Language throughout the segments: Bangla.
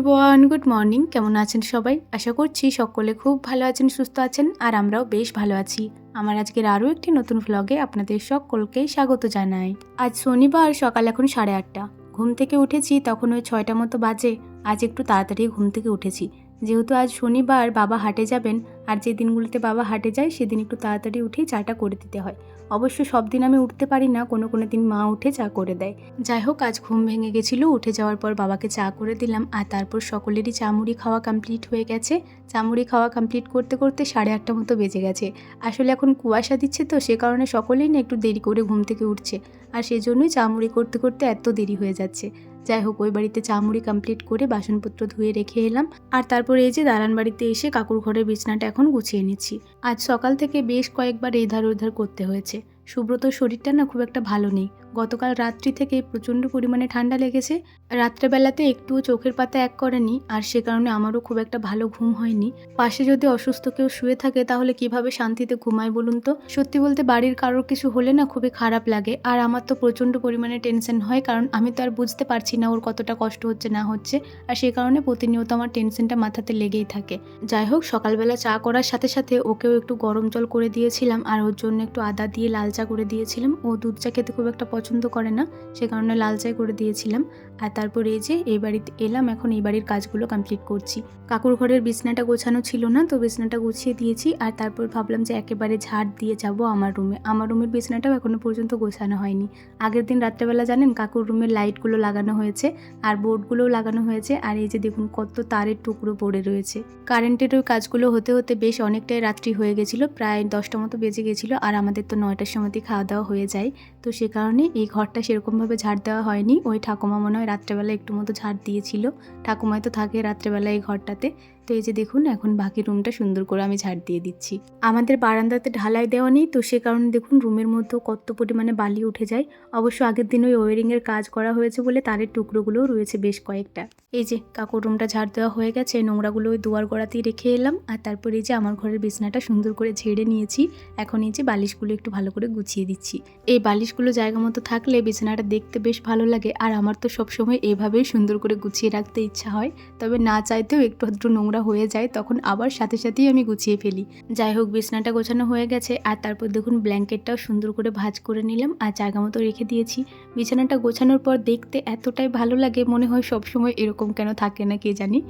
এভরিওয়ান গুড মর্নিং কেমন আছেন সবাই? আশা করছি সকলে খুব ভালো আছেন, সুস্থ আছেন, আর আমরাও বেশ ভালো আছি। আমার আজকের আরও একটি নতুন ভ্লগে আপনাদের সকলকেই স্বাগত জানাই। আজ শনিবার, সকাল এখন সাড়ে আটটা। ঘুম থেকে উঠেছি, তখন ওই ছয়টা মতো বাজে। আজ একটু তাড়াতাড়ি ঘুম থেকে উঠেছি। যেহেতু আজ শনিবার, বাবা হাটে যাবেন, আর যে দিনগুলোতে বাবা হাটে যায়, সেদিন একটু তাড়াতাড়ি উঠেই চাটা করে দিতে হয়। অবশ্য সব দিন আমি উঠতে পারি না, কোনো কোনো দিন মা উঠে চা করে দেয়। যাই হোক, আজ ঘুম ভেঙে গেছিল, উঠে যাওয়ার পর বাবাকে চা করে দিলাম, আর তারপর সকলেরই চামুড়ি খাওয়া কমপ্লিট হয়ে গেছে। চামুড়ি খাওয়া কমপ্লিট করতে করতে সাড়ে আটটা মতো বেজে গেছে। আসলে এখন কুয়াশা দিচ্ছে তো, সে কারণে সকলেই না একটু দেরি করে ঘুম থেকে উঠছে। আর সেজন্যই চামুড়ি করতে করতে এত দেরি হয়ে যাচ্ছে। যাই হোক, ওই বাড়িতে চামুড়ি কমপ্লিট করে বাসনপত্র ধুয়ে রেখে এলাম। আর তারপর এই যে দালান বাড়িতে এসে কাকুর ঘরের বিছনাটা এখন গুছিয়ে নিচ্ছি। আজ সকাল থেকে বেশ কয়েকবার এধার ওধার করতে হয়েছে। সুব্রত শরীরটা না খুব একটা ভালো নেই। গতকাল রাত্রি থেকে প্রচণ্ড পরিমাণে ঠান্ডা লেগেছে। রাত্রেবেলাতে একটুও চোখের পাতা এক করেনি আর সে কারণে আমারও খুব একটা ভালো ঘুম হয়নি। পাশে যদি অসুস্থ কেউ শুয়ে থাকে তাহলে কীভাবে শান্তিতে ঘুমায় বলুন তো? সত্যি বলতে বাড়ির কারোর কিছু হলে না খুবই খারাপ লাগে আর আমার তো প্রচণ্ড পরিমাণে টেনশন হয় কারণ আমি তো আর বুঝতে পারছি না ওর কতটা কষ্ট হচ্ছে না হচ্ছে আর সে কারণে প্রতিনিয়ত আমার টেনশনটা মাথাতে লেগেই থাকে। যাই হোক, সকালবেলা চা করার সাথে সাথে ওকেও একটু গরম জল করে দিয়েছিলাম আর ওর জন্য একটু আদা দিয়ে লাল চা করে দিয়েছিলাম। ও দুধ চা খেতে খুব একটা পছন্দ করে না, সে কারণে লাল চাই করে দিয়েছিলাম। আর তারপর এই যে, এই বাড়িতে এলাম, এখন এই বাড়ির কাজগুলো কমপ্লিট করছি। কাকুর ঘরের বিছনাটা গোছানো ছিল না, তো বিছনাটা গুছিয়ে দিয়েছি। আর তারপর ভাবলাম যে একেবারে ঝাড় দিয়ে যাব আমার রুমে। আমার রুমের বিছনাটাও এখনও পর্যন্ত গোছানো হয়নি। আগের দিন রাত্রেবেলা জানেন, কাকুর রুমের লাইটগুলো লাগানো হয়েছে আর বোর্ডগুলোও লাগানো হয়েছে। আর এই যে দেখুন, কত তারের টুকরো পড়ে রয়েছে। কারেন্টের ওই কাজগুলো হতে হতে বেশ অনেকটাই রাত্রি হয়ে গেছিল, প্রায় দশটা মতো বেজে গেছিল। আর আমাদের তো নয়টার সময়তেই খাওয়া দাওয়া হয়ে যায়। তো সে কারণে এই ঘরটা সেরকমভাবে ঝাড় দেওয়া হয়নি। ওই ঠাকুমা মনে হয় রাত্রেবেলা একটু মতো ঝাড় দিয়েছিল। ঠাকুমাই তো থাকে রাত্রেবেলা এই ঘরটাতে। তো এই যে দেখুন, এখন বাকি রুমটা সুন্দর করে আমি ঝাড় দিয়ে দিচ্ছি। আমাদের বারান্দাতে ঢালাই দেওয়া নেই, তো সে কারণে দেখুন রুমের মধ্যে কত পরিমাণে বালি উঠে যায়। অবশ্য আগের দিন ওই ওয়ারিংয়ের কাজ করা হয়েছে বলে তারের টুকরোগুলোও রয়েছে বেশ কয়েকটা। এই যে কাকুর রুমটা ঝাড় দেওয়া হয়ে গেছে, নোংরাগুলো ওই দুয়ার গোড়াতেই রেখে এলাম। আর তারপরে এই যে আমার ঘরের বিছনাটা সুন্দর করে ঝেড়ে নিয়েছি। এখন এই যে বালিশগুলো একটু ভালো করে গুছিয়ে দিচ্ছি। এই বালিশগুলো জায়গা মতো থাকলে বিছানাটা দেখতে বেশ ভালো লাগে। আর আমার তো সবসময় এভাবেই সুন্দর করে গুছিয়ে রাখতে ইচ্ছা হয়। তবে না চাইতেও একটু আধটু নোংরা হয়ে যায়, তখন আবার সাথে সাথেই আমি গুছিয়ে ফেলি। যাই হোক, বিছনাটা গোছানো হয়ে গেছে। আর তারপর দেখুন ব্ল্যাঙ্কেটটাও সুন্দর করে ভাজ করে নিলাম আর জায়গা মতো রেখে দিয়েছি। বিছানাটা গোছানোর পর দেখতে এতটাই ভালো লাগে, মনে হয় সবসময় এরকম কেন থাকে না কে জানি।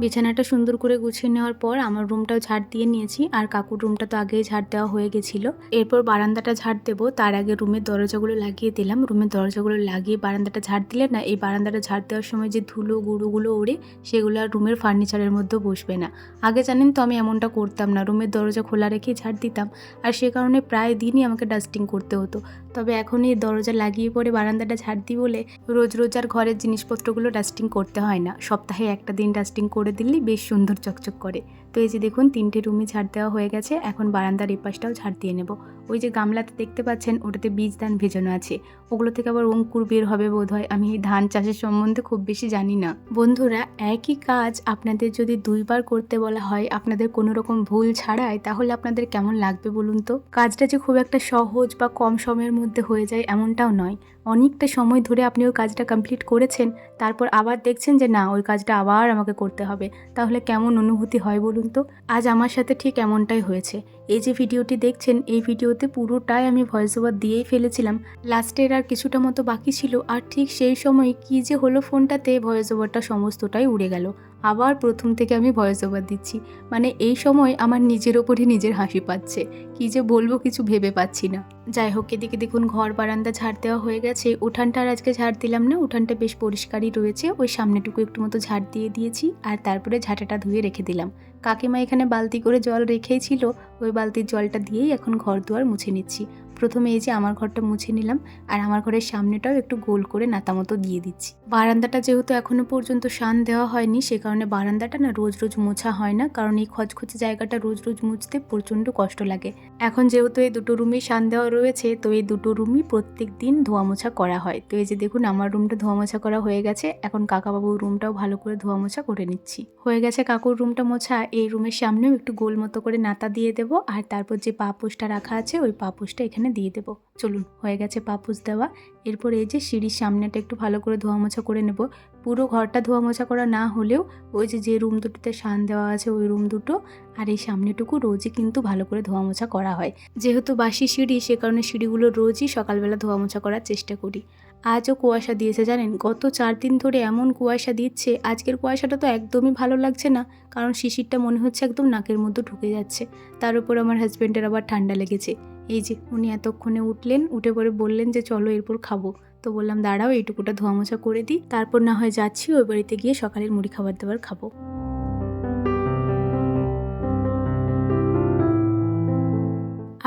বিছানাটা সুন্দর করে গুছিয়ে নেওয়ার পর আমার রুমটাও ঝাড় দিয়ে নিয়েছি, আর কাকুর রুমটা তো আগেই ঝাড় দেওয়া হয়ে গেছিল। এরপর বারান্দাটা ঝাড় দেবো, তার আগে রুমের দরজাগুলো লাগিয়ে দিলাম। রুমের দরজাগুলো লাগিয়ে বারান্দাটা ঝাড় দিলে না, এই বারান্দাটা ঝাড় দেওয়ার সময় যে ধুলো, গুঁড়োগুলো ওড়ে, সেগুলো আর রুমের ফার্নিচারের মধ্যে বসবে না। আগে জানেন তো আমি এমনটা করতাম না, রুমের দরজা খোলা রেখেই ঝাড় দিতাম, আর সে কারণে প্রায় দিনই আমাকে ডাস্টিং করতে হতো। তবে এখন এই দরজা লাগিয়ে পরে বারান্দাটা ঝাড় দিই বলে রোজ রোজ আর ঘরের জিনিসপত্রগুলো ডাস্টিং করতে হয় না। সপ্তাহে একটা দিন ডাস্টিং করে দিলেই বেশ সুন্দর চকচক করে। তো এই যে দেখুন, তিনটে রুমে ঝাড় দেওয়া হয়ে গেছে। এখন বারান্দার এপাশটাও ঝাড় দিয়ে নেব। ওই যে গামলাতে দেখতে পাচ্ছেন, ওটাতে বীজ ধান ভেজানো আছে। ওগুলো থেকে আবার অঙ্কুর বের হবে বোধ হয় আমি ধান চাষের সম্বন্ধে খুব বেশি জানি না। বন্ধুরা, একই কাজ আপনাদের যদি দুইবার করতে বলা হয়, আপনাদের কোনো রকম ভুল ছাড়াই, তাহলে আপনাদের কেমন লাগবে বলুন তো? কাজটা যে খুব একটা সহজ বা কম সময়ের মধ্যে হয়ে যায় এমনটাও নয়। অনেকটা সময় ধরে আপনি ওই কাজটা কমপ্লিট করেছেন, তারপর আবার দেখছেন যে না, ওই কাজটা আবার আমাকে করতে হবে। তাহলে কেমন অনুভূতি হয় বলুন তো? আজ আমার সাথে ঠিক এমনটাই হয়েছে। এই যে ভিডিওটি দেখছেন, এই ভিডিওতে পুরোটাই আমি ভয়েস ওভার দিয়েই ফেলেছিলাম। লাস্টের আর কিছুটা মতো বাকি ছিল, আর ঠিক সেই সময় কি যে হলো ফোনটাতে ভয়েস ওভারটা সমস্তটাই উড়ে গেল। আবার প্রথম থেকে আমি ভয়েস ওভার দিচ্ছি। মানে এই সময় আমার নিজের ওপরই নিজের হাসি পাচ্ছে। কি যে বলব কিছু ভেবে পাচ্ছি না। যাই হোক, এদিকে দেখুন, ঘর বারান্দা ঝাড় দেওয়া হয়ে গেছে। উঠানটা আর আজকে ঝাড় দিলাম না, উঠানটা বেশ পরিষ্কারই রয়েছে। ওই সামনেটুকু একটু মতো ঝাড় দিয়ে দিয়েছি আর তারপরে ঝাঁটাটা ধুয়ে রেখে দিলাম। কাকিমা এখানে বালতি করে জল রেখেই ছিল ওই বালতির জলটা দিয়েই এখন ঘর দুয়ার মুছে নিচ্ছি। প্রথমে এই যে আমার ঘরটা মুছে নিলাম, আর আমার ঘরের সামনেটাও একটু গোল করে নাতা মতো দিয়ে দিচ্ছি। বারান্দাটা যেহেতু এখনও পর্যন্ত শান দেওয়া হয়নি, সে কারণে বারান্দাটা না রোজ রোজ মোছা হয় না, কারণ এই খচখচে জায়গাটা রোজ রোজ মুছতে প্রচণ্ড কষ্ট লাগে। এখন যেহেতু এই দুটো রুমই শান দেওয়া রয়েছে, তো এই দুটো রুমই প্রত্যেক দিন ধোয়া মোছা করা হয়। তো এই যে দেখুন, আমার রুমটা ধোয়া মোছা করা হয়ে গেছে, এখন কাকাবাবুর রুমটাও ভালো করে ধোয়া মোছা করে নিচ্ছি। হয়ে গেছে কাকুর রুমটা মোছা, এই রুমের সামনেও একটু গোল মতো করে নাতা দিয়ে দেবো, আর তারপর যে পাপোশটা রাখা আছে, ওই পাপোশটা এখানে দিয়ে দেবো। চলুন, হয়ে গেছে পাপুস দেওয়া। এরপর এই যে সিঁড়ির সামনেটা একটু ভালো করে ধোয়া মোছা করে নেব। পুরো ঘরটা ধোয়া মোছা করা না হলেও ওই যে যে রুম দুটোতে শান দেওয়া আছে ওই রুম দুটো আর এই সামনেটুকু রোজই কিন্তু ভালো করে ধোয়া মোছা করা হয়। যেহেতু বাসি সিঁড়ি, সে কারণে সিঁড়িগুলো রোজই সকালবেলা ধোয়া মোছা করার চেষ্টা করি। আজও কুয়াশা দিয়েছে, জানেন? গত চার দিন ধরে এমন কুয়াশা দিচ্ছে, আজকের কুয়াশাটা তো একদমই ভালো লাগছে না, কারণ শিশিরটা মনে হচ্ছে একদম নাকের মধ্যে ঢুকে যাচ্ছে। তার উপর আমার হাজব্যান্ডের আবার ঠান্ডা লেগেছে। এই যে উনি এতক্ষণে উঠলেন, উঠে পরে বললেন যে চলো এরপর খাব। তো বললাম, দাঁড়াও, এইটুকুটা ধোয়া মোছা করে দিই। তারপর না হয় যাচ্ছি, ওই বাড়িতে গিয়ে সকালের মুড়ি খাবার দাবার খাব।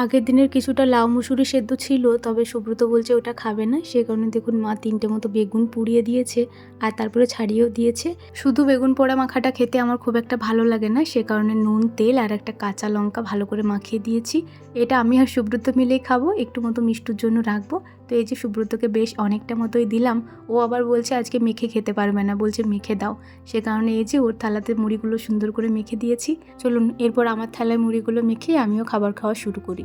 আগের দিনের কিছুটা লাউ মুসুরি সেদ্ধ ছিল, তবে সুব্রত বলছে ওটা খাবে না। সে কারণে দেখুন মা তিনটে মতো বেগুন পুড়িয়ে দিয়েছে আর তারপরে ছাড়িয়েও দিয়েছে। শুধু বেগুন পোড়া মাখাটা খেতে আমার খুব একটা ভালো লাগে না, সে কারণে নুন, তেল আর একটা কাঁচা লঙ্কা ভালো করে মাখিয়ে দিয়েছি। এটা আমি আর সুব্রত মিলেই খাব, একটু মতো মিষ্টুর জন্য রাখব। তো এই যে সুব্রতকে বেশ অনেকটা মতোই দিলাম, ও আবার বলছে আজকে মেখে খেতে পারবে না, বলছে মেখে দাও। সে কারণে এই যে ওর থালাতে মুড়িগুলো সুন্দর করে মেখে দিয়েছি। চলুন, এরপর আমার থালায় মুড়িগুলো মেখে আমিও খাবার খাওয়া শুরু করি।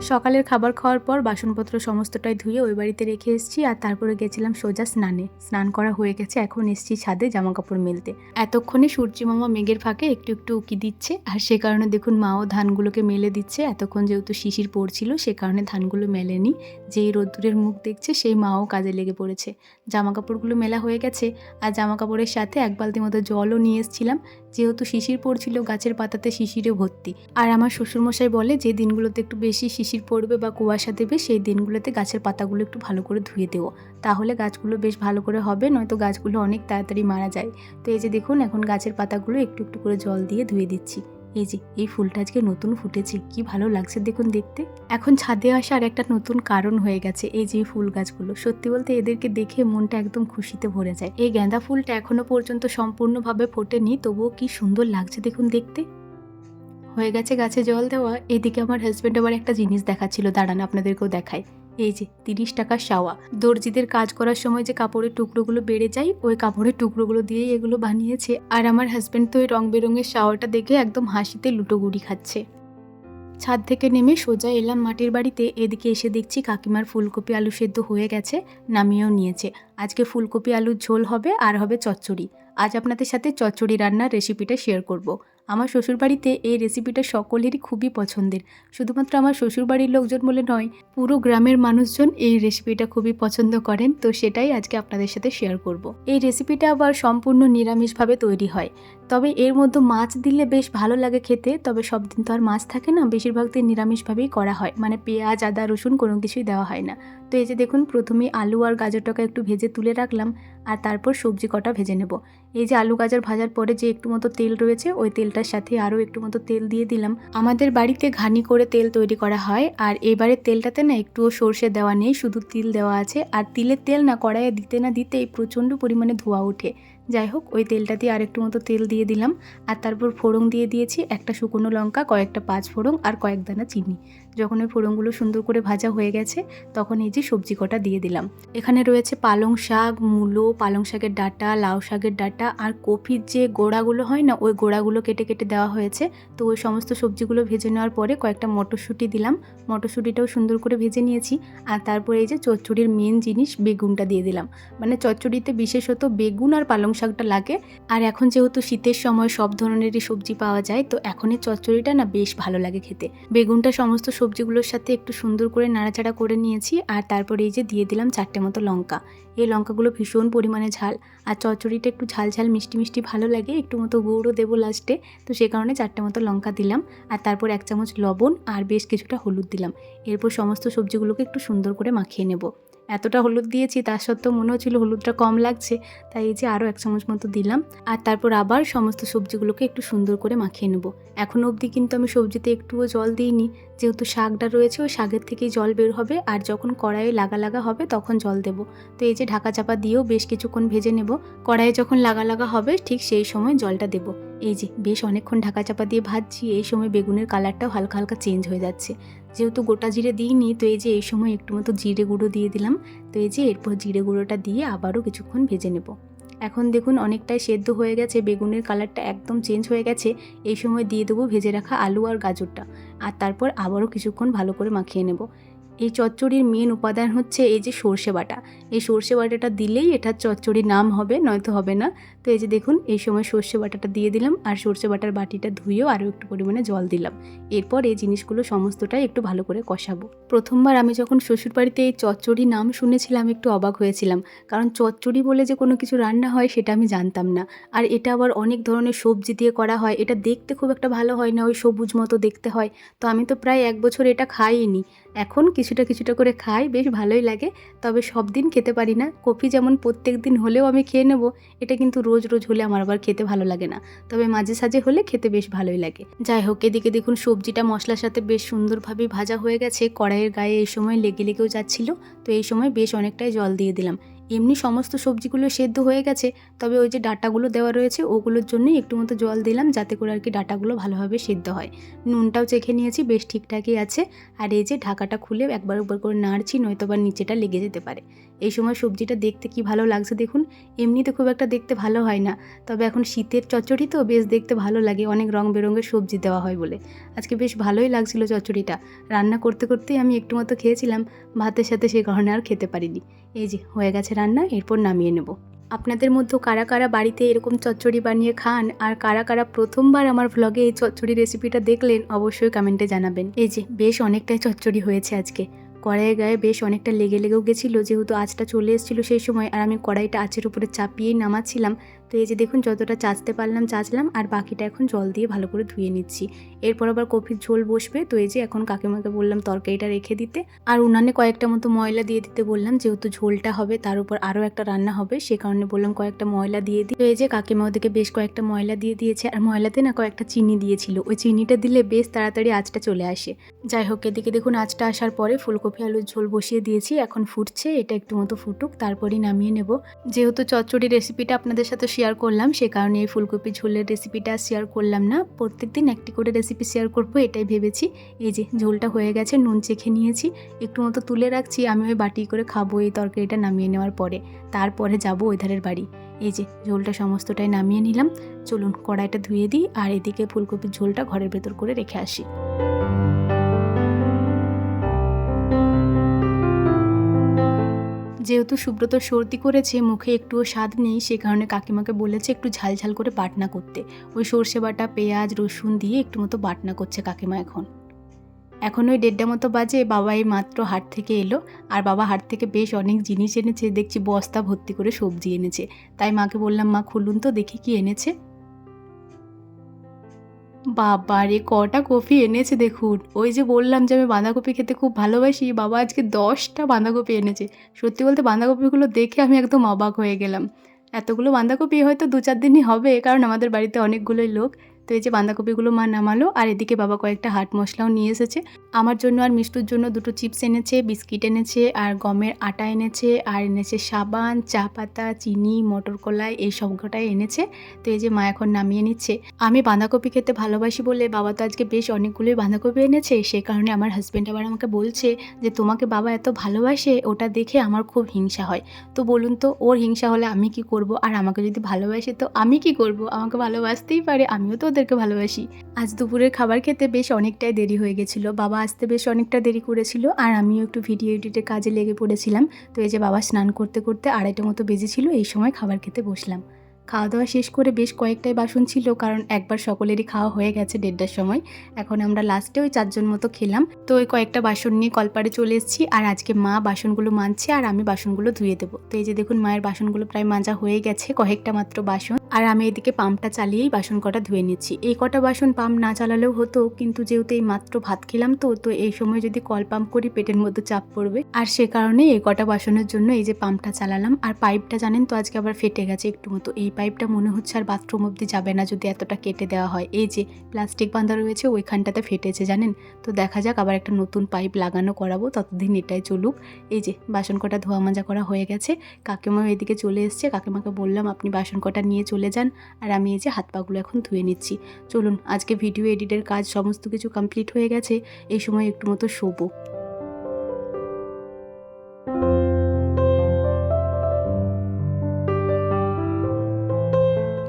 সকালের খাবার খাওয়ার পর বাসনপত্র সমস্তটাই ধুয়ে ওই বাড়িতে রেখে এসেছি আর তারপরে গেছিলাম সোজা স্নানে। স্নান করা হয়ে গেছে, এখন এসেছি ছাদে জামা কাপড় মেলতে। এতক্ষণে সূর্যি মামা মেঘের ফাঁকে একটু একটু উকি দিচ্ছে আর সে কারণে দেখুন মাও ধানগুলোকে মেলে দিচ্ছে। এতক্ষণ যেহেতু শিশির পড়ছিল, সে কারণে ধানগুলো মেলেনি। যেই রোদ্দুরের মুখ দেখছে, সেই মাও কাজে লেগে পড়েছে। জামা কাপড়গুলো মেলা হয়ে গেছে আর জামা কাপড়ের সাথে এক বালতি মতো জলও নিয়ে এসেছিলাম। যেহেতু শিশির পড়ছিল, গাছের পাতাতে শিশিরে ভর্তি। আর আমার শ্বশুরমশাই বলে, যে দিনগুলোতে একটু বেশি শিশির পড়বে বা কুয়াশা দেবে, সেই দিনগুলোতে গাছের পাতাগুলো একটু ভালো করে ধুয়ে দেবো তাহলে গাছগুলো বেশ ভালো করে হবে, নয়তো গাছগুলো অনেক তাড়াতাড়ি মারা যায়। তো এই যে দেখুন, এখন গাছের পাতাগুলো একটু একটু করে জল দিয়ে ধুয়ে দিচ্ছি। এই যে, এই ফুলটা আজকে নতুন ফুটেছে, কি ভালো লাগছে দেখুন দেখতে। এখন ছাদে আসার একটা নতুন কারণ হয়ে গেছে, এই যে ফুল গাছগুলো। সত্যি বলতে এদেরকে দেখে মনটা একদম খুশিতে ভরে যায়। এই গাঁদা ফুলটা এখনও পর্যন্ত সম্পূর্ণভাবে ফোটেনি, তবুও কি সুন্দর লাগছে দেখুন দেখতে। হয়ে গেছে গাছে জল দেওয়া, এদিকে আমার হাজব্যান্ড আবার একটা জিনিস দেখাচ্ছিল, দাঁড়ান আপনাদেরকেও দেখায় এই যে, তিরিশ টাকার শাওয়া। দর্জিদের কাজ করার সময় যে কাপড়ের টুকরোগুলো বেড়ে যায়, ওই কাপড়ের টুকরোগুলো দিয়েই এগুলো বানিয়েছে। আর আমার হাজব্যান্ড তো ওই রং বেরঙের শাওয়াটা দেখে একদম হাসিতে লুটোগুড়ি খাচ্ছে। ছাদ থেকে নেমে সোজা এলাম মাটির বাড়িতে। এদিকে এসে দেখছি কাকিমার ফুলকপি আলু সেদ্ধ হয়ে গেছে, নামিয়েও নিয়েছে। আজকে ফুলকপি আলুর ঝোল হবে আর হবে চচ্চড়ি। আজ আপনাদের সাথে চচ্চড়ি রান্নার রেসিপিটা শেয়ার করব। আমার শ্বশুরবাড়িতে এই রেসিপিটা সকলেরই খুবই পছন্দের। শুধুমাত্র আমার শ্বশুরবাড়ির লোকজন বলে নয়, পুরো গ্রামের মানুষজন এই রেসিপিটা খুবই পছন্দ করেন। তো সেটাই আজকে আপনাদের সাথে শেয়ার করব। এই রেসিপিটা আবার সম্পূর্ণ নিরামিষভাবে তৈরি হয়। তবে এর মধ্যে মাছ দিলে বেশ ভালো লাগে খেতে, তবে সব দিন তো আর মাছ থাকে না, বেশিরভাগ দিন নিরামিষভাবেই করা হয়। মানে পেঁয়াজ, আদা, রসুন কোনো কিছুই দেওয়া হয় না। তো এই যে দেখুন, প্রথমে আলু আর গাজরটাকে একটু ভেজে তুলে রাখলাম, আর তারপর সবজি কটা ভেজে নেব। এই যে আলু গাজর ভাজার পরে যে একটু মতো তেল রয়েছে, ওই তেলটার সাথে আরও একটু মতো তেল দিয়ে দিলাম। আমাদের বাড়িতে ঘানি করে তেল তৈরি করা হয়, আর এবারে তেলটাতে না একটুও সর্ষে দেওয়া নেই, শুধু তিল দেওয়া আছে। আর তিলের তেল না কড়াইয়ে দিতে না দিতেই প্রচণ্ড পরিমাণে ধোয়া ওঠে। যাই হোক, ওই তেলটা দিয়ে আরেকটু মতো তেল দিয়ে দিলাম। আর তারপর ফোড়ন দিয়ে দিয়েছি একটা শুকনো লঙ্কা, কয়েকটা পাঁচ ফোড়ন আর কয়েক দানা চিনি। যখন ওই ফোড়নগুলো সুন্দর করে ভাজা হয়ে গেছে, তখন এই যে সবজি কটা দিয়ে দিলাম। এখানে রয়েছে পালং শাক, মূলো, পালং শাকের ডাটা, লাউ শাকের ডাটা আর কপির যে গোড়াগুলো হয় না, ওই গোড়াগুলো কেটে কেটে দেওয়া হয়েছে। তো ওই সমস্ত সবজিগুলো ভেজে নেওয়ার পরে কয়েকটা মটরশুঁটি দিলাম। মটরশুঁটিটাও সুন্দর করে ভেজে নিয়েছি। আর তারপরে এই যে চচ্চড়ির মেন জিনিস বেগুনটা দিয়ে দিলাম। মানে চচ্চড়িতে বিশেষত বেগুন আর পালং শাকটা লাগে। আর এখন যেহেতু শীতের সময় সব ধরনেরই সবজি পাওয়া যায়, তো এখন এই চচ্চড়িটা না বেশ ভালো লাগে খেতে। বেগুনটা সমস্ত সবজিগুলোর সাথে একটু সুন্দর করে নাড়াচাড়া করে নিয়েছি, আর তারপরে এই যে দিয়ে দিলাম চারটে মতো লঙ্কা। এই লঙ্কাগুলো ভীষণ পরিমাণে ঝাল, আর চচ্চড়িটা একটু ঝাল ঝাল, মিষ্টি মিষ্টি ভালো লাগে, একটু মতো গুঁড়ো দেবো লাস্টে। তো সে কারণে চারটে মতো লঙ্কা দিলাম, আর তারপর এক চামচ লবণ, আর বেশ কিছুটা হলুদ দিলাম। এরপর সমস্ত সবজিগুলোকে একটু সুন্দর করে মাখিয়ে নেব। এতটা হলুদ দিয়েছি তার সত্ত্বেও মনে হচ্ছিল হলুদটা কম লাগছে, তাই এই যে আরও এক চামচ মতো দিলাম। আর তারপর আবার সমস্ত সবজিগুলোকে একটু সুন্দর করে মাখিয়ে নেব। এখনও অবধি কিন্তু আমি সবজিতে একটুও জল দিইনি, যেহেতু শাকটা রয়েছে, ওই শাকের থেকেই জল বের হবে, আর যখন কড়াইয়ে লাগা লাগা হবে তখন জল দেব। তো এই যে ঢাকা চাপা দিয়েও বেশ কিছুক্ষণ ভেজে নেব। কড়াইয়ে যখন লাগা লাগা হবে, ঠিক সেই সময় জলটা দেব। এই যে বেশ অনেকক্ষণ ঢাকা চাপা দিয়ে ভাজছি, এই সময় বেগুনের কালারটাও হালকা হালকা চেঞ্জ হয়ে যাচ্ছে। যেহেতু গোটা জিরে দিইনি, তো এই যে এই সময় একটু মতো জিরে গুঁড়ো দিয়ে দিলাম। তো এই যে এরপর জিরে গুঁড়োটা দিয়ে আবারও কিছুক্ষণ ভেজে নেব। এখন দেখুন অনেকটাই সেদ্ধ হয়ে গেছে, বেগুনের কালারটা একদম চেঞ্জ হয়ে গেছে। এই সময় দিয়ে দেবো ভেজে রাখা আলু আর গাজরটা। আর তারপর আবারও কিছুক্ষণ ভালো করে মাখিয়ে নেব। এই চচ্চড়ির মেন উপাদান হচ্ছে এই যে সর্ষে বাটা। এই সর্ষে বাটাটা দিলেই এটা চচ্চড়ির নাম হবে, নয়তো হবে না। তো এই যে দেখুন, এই সময় সর্ষে বাটাটা দিয়ে দিলাম আর সর্ষে বাটার বাটিটা ধুয়েও আরও একটু পরিমাণে জল দিলাম। এরপর এই জিনিসগুলো সমস্তটাই একটু ভালো করে কষাবো। প্রথমবার আমি যখন শ্বশুরবাড়িতে এই চচ্চড়ি নাম শুনেছিলাম, একটু অবাক হয়েছিলাম। কারণ চচ্চড়ি বলে যে কোনো কিছু রান্না হয়, সেটা আমি জানতাম না। আর এটা আবার অনেক ধরনের সবজি দিয়ে করা হয়, এটা দেখতে খুব একটা ভালো হয় না, ওই সবুজ মতো দেখতে হয়। তো আমি তো প্রায় এক বছর এটা খাইনি। এখন কিছুটা কিছুটা করে খাই, বেশ ভালোই লাগে। তবে সব দিন খেতে পারি না। কফি যেমন প্রত্যেক দিন হলেও আমি খেয়ে নেব, এটা কিন্তু রোজ রোজ রোজ হলে আমার আবার খেতে ভালো লাগে না। তবে মাঝে সাঝে হলে খেতে বেশ ভালোই লাগে। যাই হোক, এদিকে দেখুন সবজিটা মশলার সাথে বেশ সুন্দরভাবে ভাজা হয়ে গেছে। কড়াইয়ের গায়ে এই সময় লেগে লেগেও যাচ্ছিল। তো এই সময় বেশ অনেকটাই জল দিয়ে দিলাম। এমনি সমস্ত সবজিগুলো সেদ্ধ হয়ে গেছে, তবে ওই যে ডাটাগুলো দেওয়া রয়েছে, ওগুলোর জন্যই একটু মতো জল দিলাম যাতে করে আর কি ডাটাগুলো ভালোভাবে সেদ্ধ হয়। নুনটাও চেখে নিয়েছি, বেশ ঠিকঠাকই আছে। আর এই যে ঢাকাটা খুলে একবার একবার করে নাড়ছি, নয়তো বা নিচেটা লেগে যেতে পারে। এই সময় সবজিটা দেখতে কি ভালো লাগছে দেখুন, এমনিতে খুব একটা দেখতে ভালো হয় না। তবে এখন শীতের চচ্চড়ি তো বেশ দেখতে ভালো লাগে, অনেক রং বেরঙের সবজি দেওয়া হয় বলে। আজকে বেশ ভালোই লাগছিল চচ্চড়িটা। রান্না করতে করতেই আমি একটু মতো খেয়েছিলাম, ভাতের সাথে সে কারণে আর খেতে পারিনি। এই যে, হয়ে গেছে রান্না, এরপর নামিয়ে নেব। আপনাদের মধ্যে কারা কারা বাড়িতে এরকম চচ্চড়ি বানিয়ে খান আর কারা কারা প্রথমবার আমার ভ্লগে এই চচ্চড়ি রেসিপিটা দেখলেন, অবশ্যই কমেন্টে জানাবেন। এই যে, বেশ অনেকটাই চচ্চড়ি হয়েছে আজকে। কড়াইয়ের গায়ে বেশ অনেকটা লেগে লেগেও গেছিল, যেহেতু আঁচটা চলে এসেছিল সেই সময়, আর আমি কড়াইটা আঁচের উপরে চাপিয়েই নামাচ্ছিলাম তো এই যে দেখুন যতটা চাচতে পারলাম, চাচলাম, আর বাকিটা এখন জল দিয়ে ভালো করে ধুয়ে নিচ্ছি। এরপর আবার কফির ঝোল বসবে, তো এই যে এখন কাকিমাকে বললাম তরকারিটা রেখে দিতে। আর উনানে কয়েকটা মতো ময়লা দিয়ে দিতে বললাম, যেহেতু ঝোলটা হবে, তার উপর আরও একটা রান্না হবে, সে কারণে বললাম কয়েকটা ময়লা দিয়ে দিই। তো এই যে কাকিমা ওদিকে বেশ কয়েকটা ময়লা দিয়ে দিয়েছে, আর ময়লাতে না কয়েকটা চিনি দিয়েছিল। ওই চিনিটা দিলে বেশ তাড়াতাড়ি আঁচটা চলে আসে। যাই হোক, এদিকে দেখুন আঁচটা আসার পরে ফুলকপি আলুর ঝোল বসিয়ে দিয়েছি, এখন ফুটছে, এটা একটু মতো ফুটুক, তারপরেই নামিয়ে নেব। যেহেতু চচ্চড়ি রেসিপিটা আপনাদের সাথে শেয়ার করলাম, সে কারণে এই ফুলকপি ঝোলের রেসিপিটা শেয়ার করলাম না। প্রত্যেক দিন একটি করে রেসিপি শেয়ার করব, এটাই ভেবেছি। এই যে, ঝোলটা হয়ে গেছে, নুন চেখে নিয়েছি। একটু মতো তুলে রাখছি, আমি ওই বাটি করে খাব এই তরকারিটা নামিয়ে নেওয়ার পরে। তারপরে যাব ওই ধারের বাড়ি। এই যে, ঝোলটা সমস্তটাই নামিয়ে নিলাম। চলুন, কড়াইটা ধুয়ে দিই, আর এদিকে ফুলকপির ঝোলটা ঘরের ভেতর করে রেখে আসি। যেহেতু সুব্রত সর্দি করেছে, মুখে একটুও স্বাদ নেই, সে কারণে কাকিমাকে বলেছে একটু ঝাল ঝাল করে বাটনা করতে। ওই সর্ষে বাটা, পেঁয়াজ, রসুন দিয়ে একটু মতো বাটনা করছে কাকিমা এখন। এখন ওই দেড়টা মতো বাজে, বাবা এই মাত্র হাট থেকে এলো। আর বাবা হাট থেকে বেশ অনেক জিনিস এনেছে, দেখছি বস্তা ভর্তি করে সবজি এনেছে। তাই মাকে বললাম, মা, খুলুন তো, দেখি কি এনেছে। বাবা রে কটা কপি এনেছে দেখুন। ওই যে বললাম যে আমি বাঁধাকপি খেতে খুব ভালোবাসি, বাবা আজকে দশটা বাঁধাকপি এনেছে। সত্যি বলতে বাঁধাকপিগুলো দেখে আমি একদম অবাক হয়ে গেলাম। এতগুলো বাঁধাকপি হয়তো দু চার দিনই হবে, কারণ আমাদের বাড়িতে অনেকগুলোই লোক। তো এই যে বাঁধাকপিগুলো মা নামালো, আর এদিকে বাবা কয়েকটা হাট মশলাও নিয়ে এসেছে। আমার জন্য আর মিষ্টুর জন্য দুটো চিপস এনেছে, বিস্কিট এনেছে, আর গমের আটা এনেছে, আর এনেছে সাবান, চা পাতা, চিনি মটর কলাই এই সব সবকটাই এনেছে। তো এই যে মা এখন নামিয়ে নিচ্ছে। আমি বাঁধাকপি খেতে ভালোবাসি বলে বাবা তো আজকে বেশ অনেকগুলোই বাঁধাকপি এনেছে। সে কারণে আমার হাজব্যান্ড আবার আমাকে বলছে যে, তোমাকে বাবা এত ভালোবাসে, ওটা দেখে আমার খুব হিংসা হয়। তো বলুন তো, ওর হিংসা হলে আমি কি করব? আর আমাকে যদি ভালোবাসে তো আমি কি করব? আমাকে ভালোবাসতেই পারে, আমিও তো ওদেরকে ভালোবাসি। আজ দুপুরের খাবার খেতে বেশ অনেকটাই দেরি হয়ে গেছিল। বাবা আসতে বেশ অনেকটা দেরি করেছিল আর আমিও একটু ভিডিও এডিটের কাজে লেগে পড়েছিলাম। তো এই যে বাবা স্নান করতে করতে আড়াইটা মতো বেজেছিল এই সময় খাবার খেতে বসলাম। খাওয়া দাওয়া শেষ করে বেশ কয়েকটাই বাসন ছিল, কারণ একবার সকলেরই খাওয়া হয়ে গেছে দেড়টার সময়। এখন আমরা লাস্টে ওই চারজন মতো খেলাম। তো ওই কয়েকটা বাসন নিয়ে কলপারে চলে এসেছি, আর আজকে মা বাসনগুলো মানছে, আর আমি বাসনগুলো ধুয়ে দেবো। তো এই যে দেখুন, মায়ের বাসনগুলো প্রায় মাজা হয়ে গেছে, কয়েকটা মাত্র বাসন। আর আমি এদিকে পাম্পটা চালিয়েই বাসন কটা ধুয়ে নিচ্ছি। এই কটা বাসন পাম্প না চালালেও হতো, কিন্তু যেহেতু এই মাত্র ভাত খেলাম তো তো এই সময় যদি কল পাম্প করি, পেটের মধ্যে চাপ পড়বে। আর সে কারণে এই কটা বাসনের জন্য এই যে পাম্পটা চালালাম। আর পাইপটা জানেন তো, আজকে আবার ফেটে গেছে একটু মতো। এই পাইপটা মনে হচ্ছে আর বাথরুম অবধি যাবে না যদি এতটা কেটে দেওয়া হয়। এই যে প্লাস্টিক বাঁধা রয়েছে, ওইখানটাতে ফেটেছে, জানেন? তো দেখা যাক আবার একটা নতুন পাইপ লাগানো করাবো, ততদিন এটাই চলুক। এই যে বাসন কটা ধোয়া মাজা করা হয়ে গেছে, কাকিমাও এদিকে চলে এসছে। কাকিমাকে বললাম, আপনি বাসন কটা নিয়ে চলে যান আর আমি এই যে হাত পাগুলো এখন ধুয়ে নিচ্ছি। চলুন, আজকে ভিডিও এডিটের কাজ সমস্ত কিছু কমপ্লিট হয়ে গেছে। এই সময় একটু মতো শোবো।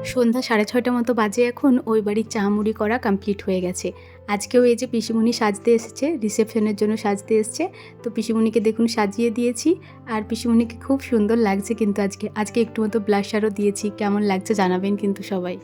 সন্ধ্যা সাড়ে ছয়টা মতো বাজে এখন, ওই বাড়ির চা মুড়ি করা কমপ্লিট হয়ে গেছে। আজকেও এই যে পিসিমণি সাজতে এসেছে রিসেপশনের জন্য সাজতে এসছে। তো পিসিমণিকে দেখুন, সাজিয়ে দিয়েছি। আর পিসিমণিকে খুব সুন্দর লাগছে কিন্তু আজকে। আজকে একটু মতো ব্লাশারও দিয়েছি। কেমন লাগছে জানাবেন কিন্তু সবাই।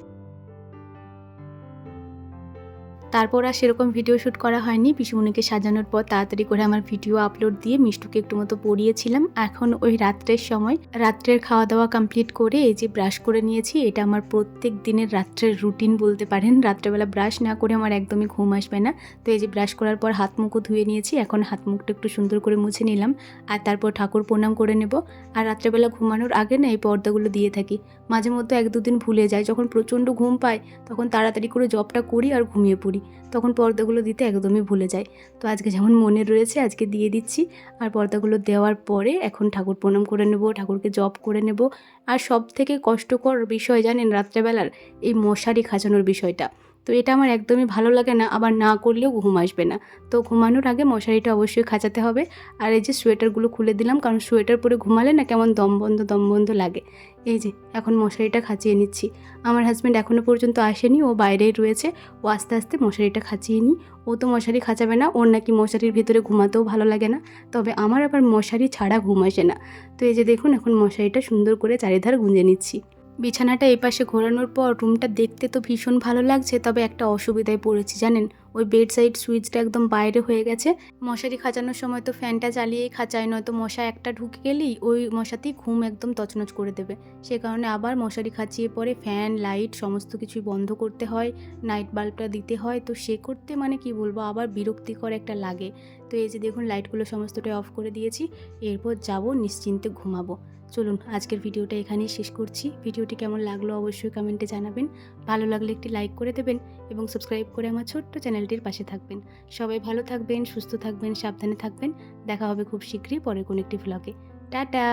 তারপর আর সেরকম ভিডিও শ্যুট করা হয়নি। পিসুমণিকে সাজানোর পর তাড়াতাড়ি করে আমার ভিডিও আপলোড দিয়ে মিষ্টুকে একটু মতো পড়িয়েছিলাম। এখন ওই রাত্রের সময়, রাত্রের খাওয়া দাওয়া কমপ্লিট করে এই যে ব্রাশ করে নিয়েছি, এটা আমার প্রত্যেক দিনের রাত্রের রুটিন বলতে পারেন। রাত্রেবেলা ব্রাশ না করে আমার একদমই ঘুম আসবে না। তো এই যে ব্রাশ করার পর হাত মুখও ধুয়ে নিয়েছি, এখন হাত মুখটা একটু সুন্দর করে মুছে নিলাম আর তারপর ঠাকুর প্রণাম করে নেব। আর রাত্রেবেলা ঘুমানোর আগে না এই পর্দাগুলো দিয়ে থাকি। মাঝে মধ্যে এক দুদিন ভুলে যায় যখন প্রচণ্ড ঘুম পায় তখন তাড়াতাড়ি করে জবটা করি আর ঘুমিয়ে পড়ি। তখন পর্দাগুলো দিতে একদমই ভুলে যায়। তো আজকে যেমন মনে রয়েছে, আজকে দিয়ে দিচ্ছি। আর পর্দাগুলো দেওয়ার পরে এখন ঠাকুর প্রণাম করে নেব, ঠাকুরকে জপ করে নেব। আর সব থেকে কষ্টকর বিষয় জানেন রাত্রেবেলার এই মশারি খাঁচানোর বিষয়টা। তো এটা আমার একদমই ভালো লাগে না, আবার না করলেও ঘুম আসবে না। তো ঘুমানোর আগে মশারিটা অবশ্যই খাঁচাতে হবে। আর এই যে সোয়েটারগুলো খুলে দিলাম, কারণ সোয়েটার পরে ঘুমালে না কেমন দম বন্ধ দম বন্ধ লাগে। এই যে, এখন মশারিটা খাঁচিয়ে নিচ্ছি। আমার হাজব্যান্ড এখনও পর্যন্ত আসেনি, ও বাইরেই রয়েছে। ও আস্তে আস্তে মশারিটা খাঁচিয়ে নিই। ও তো মশারি খাঁচাবে না, ওর নাকি মশারির ভিতরে ঘুমাতেও ভালো লাগে না। তবে আমার আবার মশারি ছাড়া ঘুম আসে না। তো এই যে দেখুন, এখন মশারিটা সুন্দর করে চারিধার গুঁজে নিচ্ছি। বিছানাটা এপাশে ঘোরানোর পর রুমটা দেখতে তো ভীষণ ভালো লাগছে, তবে একটা অসুবিধায় পড়েছি, জানেন? ওই বেড সাইড সুইচটা একদম বাইরে হয়ে গেছে। মশারি খাঁচানোর সময় তো ফ্যানটা চালিয়েই খাঁচায়, নয়তো মশা একটা ঢুকে গেলেই ওই মশাতেই ঘুম একদম তছনছ করে দেবে। সে কারণে আবার মশারি খাঁচিয়ে পরে ফ্যান, লাইট সমস্ত কিছুই বন্ধ করতে হয় নাইট বাল্বটা দিতে হয়। তো সে করতে মানে কি বলব, আবার বিরক্তিকর একটা লাগে। তো এই যে দেখুন লাইটগুলো সমস্তটাই অফ করে দিয়েছি, এরপর যাব, নিশ্চিন্তে ঘুমাবো। চলুন, আজকের ভিডিওটা এখানেই শেষ করছি। ভিডিওটি কেমন লাগল অবশ্যই কমেন্টে জানাবেন। ভালো লাগলে একটি লাইক করে দেবেন এবং সাবস্ক্রাইব করে আমার ছোট্ট চ্যানেলটির পাশে থাকবেন। সবাই ভালো থাকবেন, সুস্থ থাকবেন, সাবধানে থাকবেন। দেখা হবে খুব শীঘ্রই পরে কোনো একটি ভ্লগে টাটা!